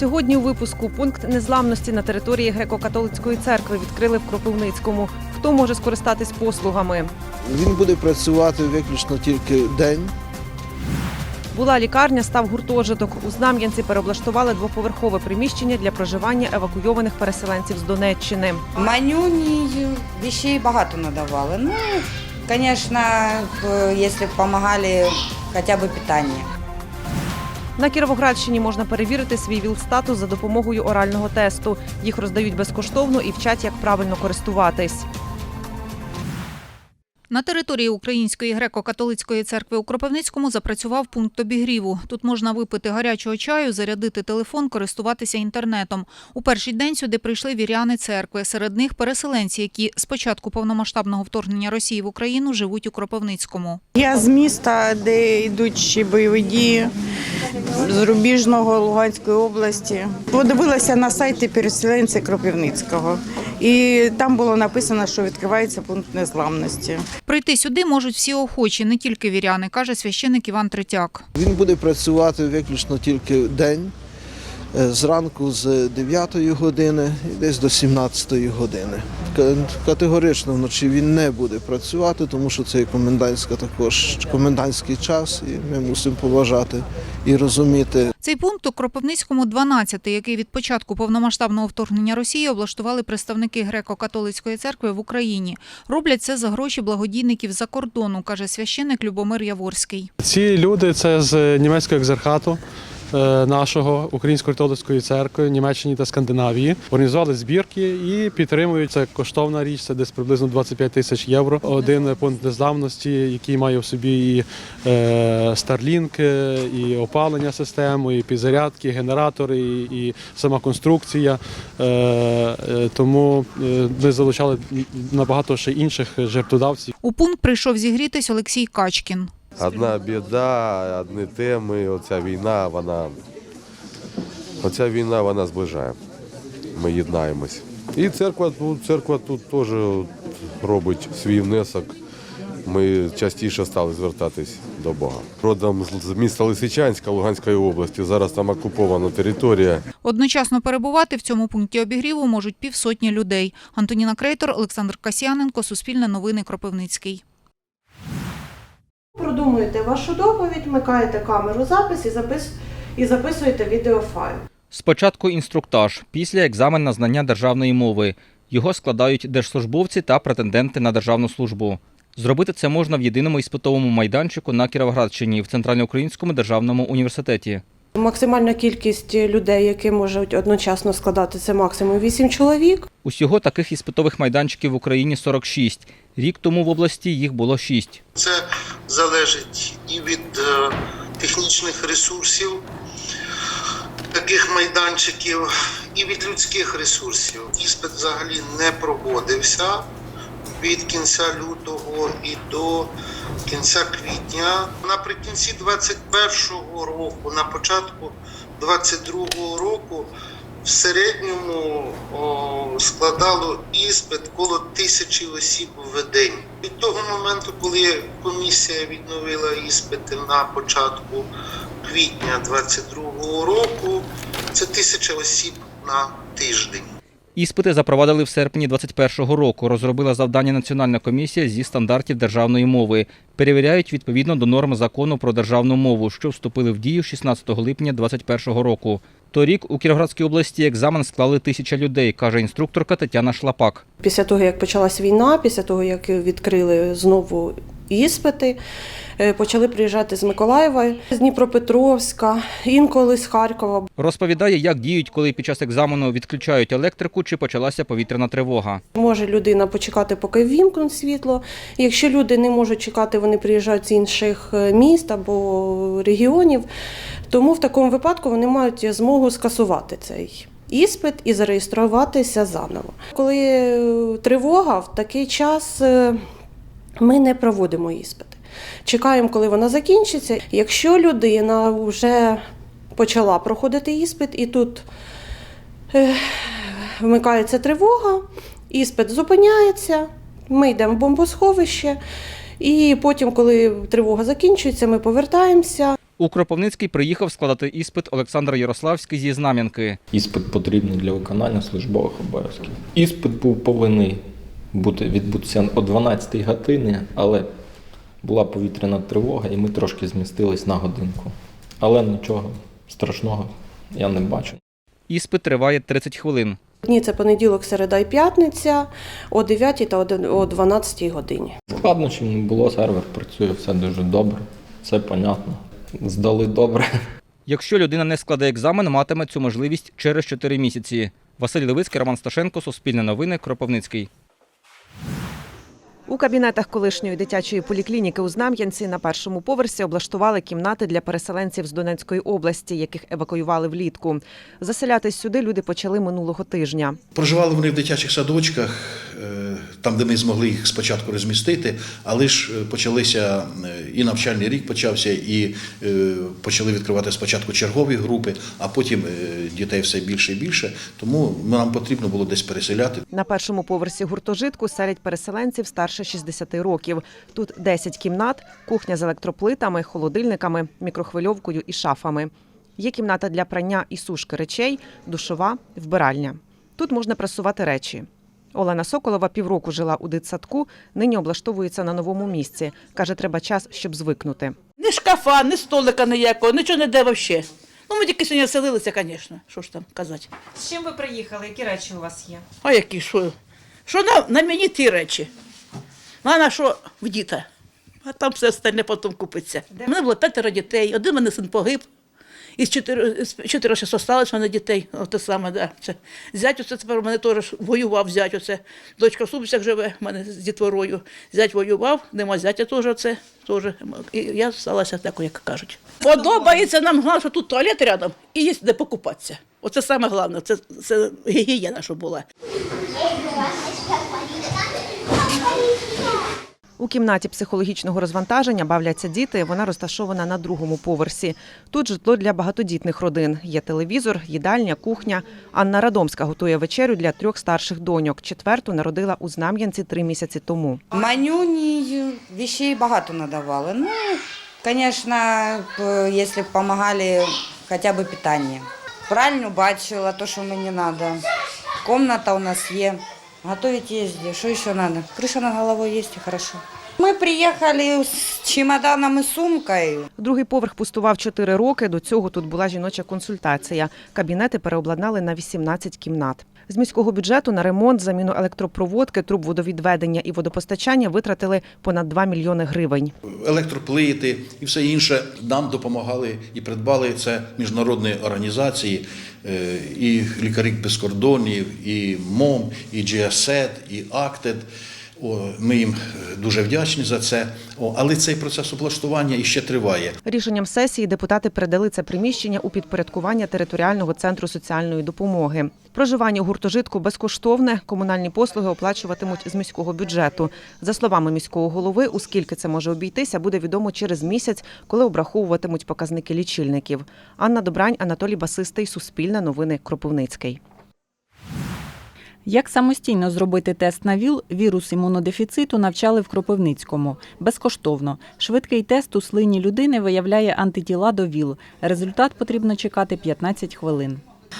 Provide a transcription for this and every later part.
Сьогодні у випуску пункт незламності на території греко-католицької церкви відкрили в Кропивницькому. Хто може скористатись послугами? Він буде працювати виключно тільки день. Була лікарня, став гуртожиток. У Знам'янці переоблаштували двоповерхове приміщення для проживання евакуйованих переселенців з Донеччини. Манюні вещей багато надавали. Ну, конечно, б- если б помогали хотя бы питание. На Кіровоградщині можна перевірити свій ВІЛ-статус за допомогою орального тесту. Їх роздають безкоштовно і вчать, як правильно користуватись. На території Української греко-католицької церкви у Кропивницькому запрацював пункт обігріву. Тут можна випити гарячого чаю, зарядити телефон, користуватися інтернетом. У перший день сюди прийшли віряни церкви. Серед них переселенці, які з початку повномасштабного вторгнення Росії в Україну живуть у Кропивницькому. Я з міста, де йдуть бойові дії, з Рубіжного Луганської області. Подивилася на сайті переселенця Кропивницького. І там було написано, що відкривається пункт незламності. Прийти сюди можуть всі охочі, не тільки віряни, каже священик Іван Третяк. Він буде працювати виключно тільки день. Е, Зранку з 9 години і десь до 17 години. Категорично вночі він не буде працювати, тому що це комендантська також комендантський час, і ми мусимо поважати і розуміти, Цей пункт у Кропивницькому 12, який від початку повномасштабного вторгнення Росії облаштували представники греко-католицької церкви в Україні. Роблять це за гроші благодійників за кордону, каже священик Любомир Яворський. Ці люди це з німецького екзархату. Е, Нашого української католицької церкви Німеччині та Скандинавії організували збірки і підтримують це коштовна річ. Це десь приблизно 25 тисяч євро. Один пункт незламності, який має в собі і е, старлінки, і опалення системи, і підзарядки, і генератори, і, сама конструкція. Е, Тому ми залучали набагато ще інших жертводавців. У пункт прийшов зігрітись Олексій Качкін. Одна біда, одні теми. Оця війна, вона. Оця війна вона зближає. Ми єднаємось. І церква тут, церква тут теж робить свій внесок. Ми частіше стали звертатись до Бога. Родом з- міста Лисичанська Луганської області. Зараз там окупована територія. Одночасно перебувати в цьому пункті обігріву можуть півсотні людей. Антоніна Крейтор, Олександр Касьяненко, Суспільне новини Кропивницький. Продумуєте вашу доповідь, вмикаєте камеру запис і, запис... і записуєте відеофайл. Спочатку інструктаж, після екзамен на знання державної мови. Його складають держслужбовці та претенденти на державну службу. Зробити це можна в єдиному іспитовому майданчику на Кіровоградщині в Центральноукраїнському державному університеті. Максимальна кількість людей, які можуть одночасно складати, це максимум 8 чоловік. Усього таких іспитових майданчиків в Україні 46. Рік тому в області їх було 6. Це залежить і від е, технічних ресурсів таких майданчиків, і від людських ресурсів. Іспит взагалі не проводився від кінця лютого і до кінця квітня. Наприкінці 21-го року, на початку 22-го року. Середньому о, складало іспит коло тисячі осіб в день. Від того моменту, коли комісія відновила іспити на початку квітня 22-го року, це тисяча осіб на тиждень. Іспити запровадили в серпні 2021 року. Розробила завдання Національна комісія зі стандартів державної мови. Перевіряють відповідно до норм закону про державну мову, що вступили в дію 16 липня 2021 року. Торік у Кіровоградській області екзамен склали тисяча людей, каже інструкторка Тетяна Шлапак. Після того, як почалась війна, після того, як відкрили знову іспити, е, почали приїжджати з Миколаєва, з Дніпропетровська, інколи з Харкова. Розповідає, як діють, коли під час екзамену відключають електрику чи почалася повітряна тривога. Може людина почекати, поки ввімкнуть світло. Якщо люди не можуть чекати, вони приїжджають з інших е, міст або регіонів. Тому в такому випадку вони мають змогу скасувати цей іспит і зареєструватися заново. Коли е, тривога, в такий час ми не проводимо іспити. Чекаємо, коли вона закінчиться. Якщо людина вже почала проходити іспит, і тут е, вмикається тривога, іспит зупиняється, ми йдемо в бомбосховище, і потім, коли тривога закінчується, ми повертаємося. У Кропивницький приїхав складати іспит Олександр Ярославський зі Знам'янки. Іспит потрібний для виконання службових обов'язків. Іспит був повинен бути відбутися о 12 годині, але була повітряна тривога, і ми трошки змістились на годинку. Але нічого страшного я не бачу. Іспит триває 30 хвилин. Дні це понеділок, середа і п'ятниця о 9 та о 12 годині. Складнощів не було, сервер працює, все дуже добре, все понятно. Здали добре. Якщо людина не складе екзамен, матиме цю можливість через 4 місяці. Василь Левицький, Роман Сташенко, Суспільне новини, Кропивницький. У кабінетах колишньої дитячої поліклініки у Знам'янці на першому поверсі облаштували кімнати для переселенців з Донецької області, яких евакуювали влітку. Заселятись сюди люди почали минулого тижня. Проживали вони в дитячих садочках, е, там, де ми змогли їх спочатку розмістити, але ж е, почалися е, і навчальний рік почався, і почали відкривати спочатку чергові групи, а потім дітей все більше і більше. Тому нам потрібно було десь переселяти. На першому поверсі гуртожитку селять переселенців старше 60 років. Тут 10 кімнат, кухня з електроплитами, холодильниками, мікрохвильовкою і шафами. Є кімната для прання і сушки речей, душова, вбиральня. Тут можна прасувати речі. Олена Соколова півроку жила у дитсадку, нині облаштовується на новому місці. Каже, треба час, щоб звикнути. Ні шкафа, ні столика ніякого, нічого не де взагалі. Ну, ми тільки сьогодні селилися, звісно. Що ж там казати. З чим ви приїхали? Які речі у вас є? А які що? Що на, на мені ті речі? На що в діта? А там все остальне потім купиться. У мене було п'ятеро дітей, один мене син погиб. Із чотири, ще залишилось мене дітей. Оте саме, да. Це. Зять оце тепер у мене теж воював зять оце. Дочка в Субцях живе, в мене з дітворою. Зять воював, нема зятя теж оце. Теж. І я залишилася такою, як кажуть. Подобається нам головне, що тут туалет рядом і є де покупатися. Оце саме головне, це, це гігієна, що була. У кімнаті психологічного розвантаження бавляться діти. Вона розташована на другому поверсі. Тут житло для багатодітних родин. Є телевізор, їдальня, кухня. Анна Радомська готує вечерю для трьох старших доньок. Четверту народила у Знам'янці три місяці тому. Манюні вещей багато надавали. Ну, звісно, якщо б допомагали хоча б питання. Пральню бачила, то, що мені треба. Комната у нас є. Готовить їздить. Що ще треба? Криша над головою есть і хорошо. Ми приїхали з чемоданом і сумкою. Другий поверх пустував чотири роки. До цього тут була жіноча консультація. Кабінети переобладнали на 18 кімнат. З міського бюджету на ремонт, заміну електропроводки, труб водовідведення і водопостачання витратили понад 2 мільйони гривень. Електроплити і все інше нам допомагали і придбали це міжнародні організації, е, і лікарі без кордонів, і МОМ, і GSET, і АКТЕД. Ми їм е, дуже вдячні за це. Але цей процес облаштування іще триває. Рішенням сесії депутати передали це приміщення у підпорядкування територіального центру соціальної допомоги. Проживання у гуртожитку безкоштовне. Комунальні послуги оплачуватимуть з міського бюджету. За словами міського голови, у скільки це може обійтися, буде відомо через місяць, коли обраховуватимуть показники лічильників. Анна Добрань, Анатолій Басистий, Суспільне новини, Кропивницький. Як самостійно зробити тест на ВІЛ, вірус імунодефіциту навчали в Кропивницькому. Безкоштовно. Швидкий тест у слині людини виявляє антитіла до ВІЛ. Результат потрібно чекати 15 хвилин.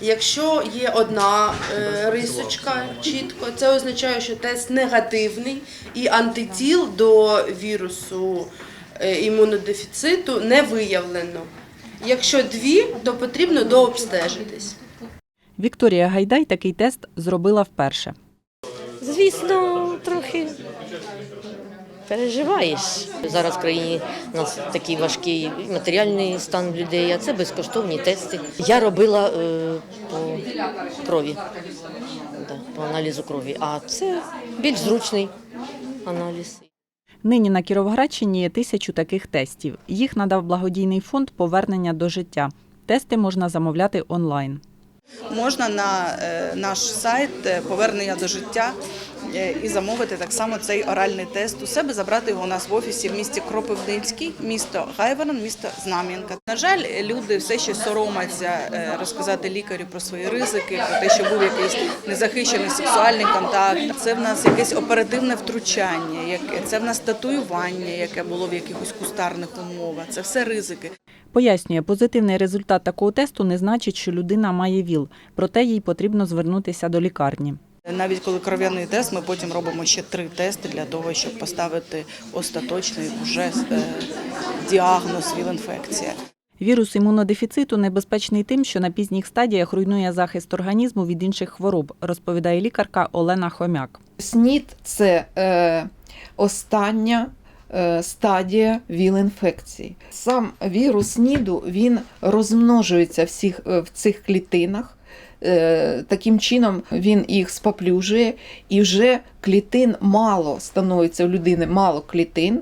Якщо є одна е, рисочка чітко, це означає, що тест негативний і антитіл до вірусу е, імунодефіциту не виявлено. Якщо дві, то потрібно дообстежитись. Вікторія Гайдай такий тест зробила вперше. Звісно, трохи переживаєш. Зараз в країні у нас такий важкий матеріальний стан людей, а це безкоштовні тести. Я робила е, по крові, да, по аналізу крові, а це більш зручний аналіз. Нині на Кіровоградщині є тисячу таких тестів. Їх надав благодійний фонд повернення до життя. Тести можна замовляти онлайн. Можна на е, наш сайт е, повернення до життя е, і замовити так само цей оральний тест у себе, забрати його у нас в офісі в місті Кропивницький, місто Гайворон, місто Знам'янка. На жаль, люди все ще соромляться е, розказати лікарю про свої ризики, про те, що був якийсь незахищений сексуальний контакт. Це в нас якесь оперативне втручання, це в нас татуювання, яке було в якихось кустарних умовах. Це все ризики. Пояснює, позитивний результат такого тесту не значить, що людина має ВІЛ, проте їй потрібно звернутися до лікарні. Навіть коли кров'яний тест, ми потім робимо ще три тести для того, щоб поставити остаточний уже е, діагноз ВІЛ-інфекція. Вірус імунодефіциту небезпечний тим, що на пізніх стадіях руйнує захист організму від інших хвороб, розповідає лікарка Олена Хомяк. СНІД це е, остання стадія ВІЛ-інфекції. Сам вірус СНІДу він розмножується всіх, е, в цих клітинах. Е, Таким чином він їх споплюжує, і вже клітин мало становиться у людини мало клітин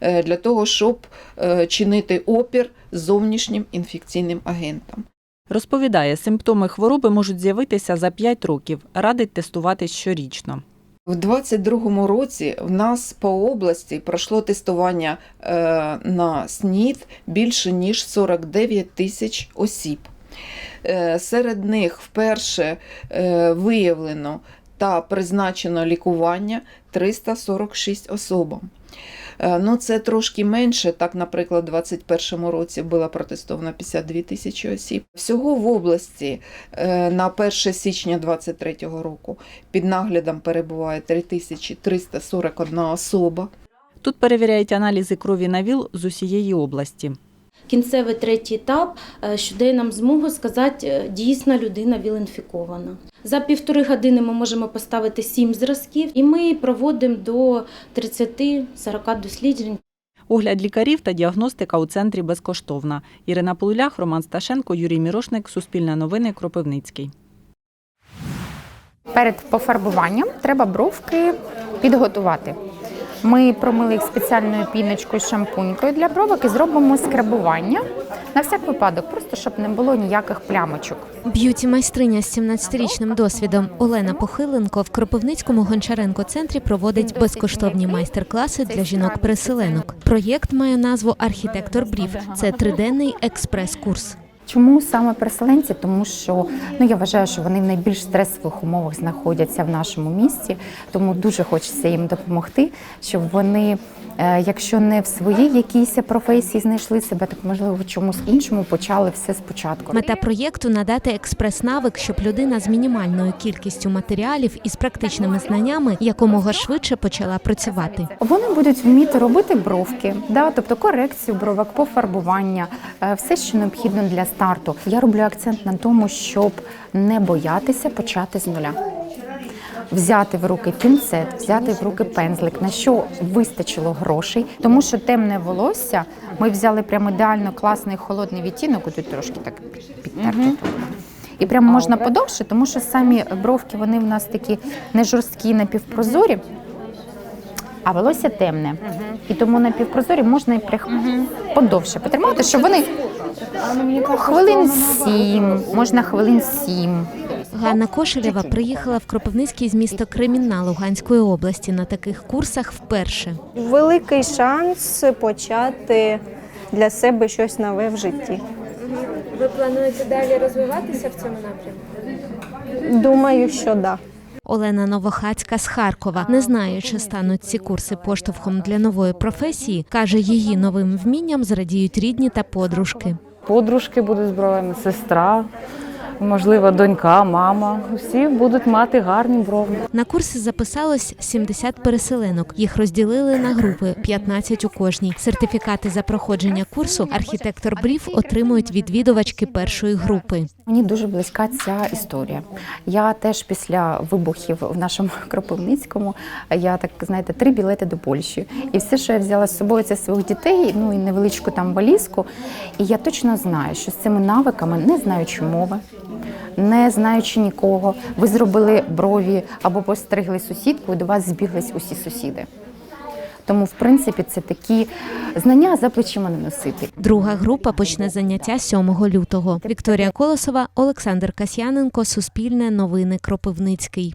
е, для того, щоб е, чинити опір зовнішнім інфекційним агентам. Розповідає, симптоми хвороби можуть з'явитися за 5 років, радить тестуватись щорічно. У 2022 році в нас по області пройшло тестування е, на СНІД більше ніж 49 тисяч осіб. Е, Серед них вперше е, виявлено та призначено лікування 346 особам. Е, Ну, це трошки менше. Так, наприклад, у 2021 році було протестовано 52 тисячі осіб. Всього в області е, на 1 січня 2023 року під наглядом перебуває 3341 особа. Тут перевіряють аналізи крові на ВІЛ з усієї області. Кінцевий третій етап, е, що дає нам змогу сказати, е, дійсно людина ВІЛ-інфікована. За півтори години ми можемо поставити сім зразків, і ми проводимо до 30-40 досліджень. Огляд лікарів та діагностика у центрі безкоштовна. Ірина Полулях, Роман Сташенко, Юрій Мірошник, Суспільне новини, Кропивницький. Перед пофарбуванням треба бровки підготувати. Ми промили їх спеціальною піночкою шампунькою для бровок і зробимо скрабування на всяк випадок, просто щоб не було ніяких плямочок. Б'юті-майстриня з 17-річним досвідом Олена Похиленко в Кропивницькому Гончаренко центрі проводить безкоштовні майстер-класи для жінок-переселенок. Проєкт має назву Архітектор Брів. Це триденний експрес-курс. Чому саме переселенці? Тому що ну я вважаю, що вони в найбільш стресових умовах знаходяться в нашому місті, тому дуже хочеться їм допомогти, щоб вони, е, якщо не в своїй якійсь професії знайшли себе, так можливо в чомусь іншому почали все спочатку. Мета проєкту надати експрес-навик, щоб людина з мінімальною кількістю матеріалів і з практичними знаннями якомога швидше почала працювати. Вони будуть вміти робити бровки, да, тобто корекцію бровок, пофарбування, е, все, що необхідно для старту. Я роблю акцент на тому, щоб не боятися почати з нуля. Взяти в руки пінцет, взяти в руки пензлик, на що вистачило грошей, тому що темне волосся ми взяли прямо ідеально класний холодний відтінок, тут трошки так підтерти. І прямо можна подовше, тому що самі бровки вони в нас такі не жорсткі, напівпрозорі, а волосся темне. І тому напівпрозорі можна і прих... подовше потримати, щоб вони ну, хвилин сім, можна хвилин сім. Ганна Кошелєва приїхала в Кропивницький з міста Кремінна Луганської області на таких курсах вперше. Великий шанс почати для себе щось нове в житті. Ви плануєте далі розвиватися в цьому напрямку? Думаю, що так. Да. Олена Новохацька з Харкова не знає, чи стануть ці курси поштовхом для нової професії. каже, її новим вмінням зрадіють рідні та подружки. Подружки будуть з бровами, сестра, можливо, донька, мама. Усі будуть мати гарні брови. На курси записалось 70 переселенок. Їх розділили на групи 15 у кожній. Сертифікати за проходження курсу архітектор брів отримують відвідувачки першої групи. Мені дуже близька ця історія. Я теж після вибухів в нашому Кропивницькому, я так знаєте, три білети до Польщі. І все, що я взяла з собою, це своїх дітей, ну і невеличку там валізку. І я точно знаю, що з цими навиками, не знаючи мови, не знаючи нікого, ви зробили брові або постригли сусідку, і до вас збіглись усі сусіди. Тому, в принципі, це такі знання за плечима не носити. Друга група почне заняття 7 лютого. Вікторія Колосова, Олександр Касьяненко, Суспільне новини Кропивницький.